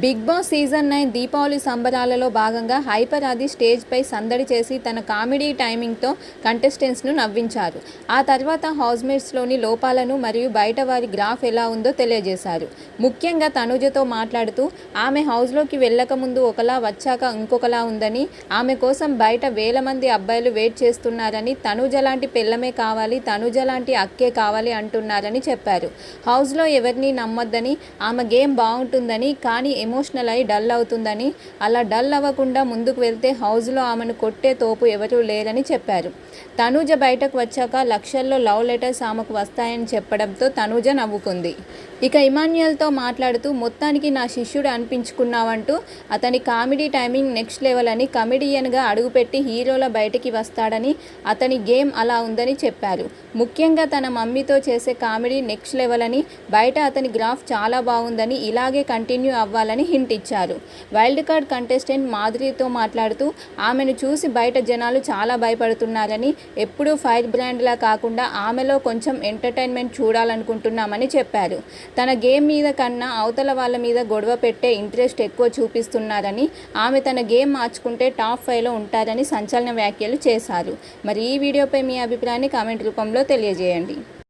Big boss season nine Deepavali సంబరాలలో భాగంగా hyper ఆది స్టేజ్పై సందడి చేసి తన కామెడీ టైమింగ్తో కంటెస్టెంట్స్ను నవ్వించారు. ఆ తర్వాత హౌస్మేట్స్లోని లోపాలను మరియు బయట వారి గ్రాఫ్ ఎలా ఉందో తెలియజేశారు. ముఖ్యంగా తనుజతో మాట్లాడుతూ ఆమె హౌస్లోకి వెళ్ళకముందు ఒకలా వచ్చాక ఇంకొకలా ఉందని ఆమె కోసం బయట వేల మంది అబ్బాయిలు వెయిట్ చేస్తున్నారని తనుజ లాంటి పిల్లమే కావాలి తనుజ లాంటి అక్కే కావాలి అంటున్నారని చెప్పారు. హౌస్లో ఎవరిని నమ్మొద్దని ఆమె గేమ్ బాగుంటుందని కానీ ఎమోషనల్ అయి డల్ అవుతుందని. అలా డల్ అవ్వకుండా ముందుకు వెళ్తే హౌస్లో ఆమెను కొట్టే తోపు ఎవరూ లేరని చెప్పారు. తనూజ బయటకు వచ్చాక లక్షల్లో లవ్ లెటర్స్ ఆమెకు వస్తాయని చెప్పడంతో తనూజ నవ్వుకుంది. ఇక ఇమాన్యుయల్తో మాట్లాడుతూ మొత్తానికి నా శిష్యుడు అనిపించుకున్నావంటూ అతని కామెడీ టైమింగ్ నెక్స్ట్ లెవెల్ అని కమెడియన్గా అడుగుపెట్టి హీరోల బయటికి వస్తాడని అతని గేమ్ అలా ఉందని చెప్పారు. ముఖ్యంగా తన మమ్మీతో చేసే కామెడీ నెక్స్ట్ లెవెల్ అని బయట అతని గ్రాఫ్ చాలా బాగుందని ఇలాగే కంటిన్యూ అవ్వాలని హింట్ ఇచ్చారు. వైల్డ్ కార్డ్ కంటెస్టెంట్ మాధురితో మాట్లాడుతూ ఆమెను చూసి బయట జనాలు చాలా భయపడుతున్నారని ఎప్పుడూ ఫైర్ బ్రాండ్లా కాకుండా ఆమెలో కొంచెం ఎంటర్టైన్మెంట్ చూడాలనుకుంటున్నామని చెప్పారు. తన గేమ్ మీద కన్నా అవతల వాళ్ళ మీద గొడవ పెట్టే ఇంట్రెస్ట్ ఎక్కువ చూపిస్తున్నారని ఆమె తన గేమ్ మార్చుకుంటే టాప్ ఫైవ్లో ఉంటారని సంచలన వ్యాఖ్యలు చేశారు. మరి ఈ వీడియోపై మీ అభిప్రాయాన్ని కామెంట్ రూపంలో తెలియజేయండి.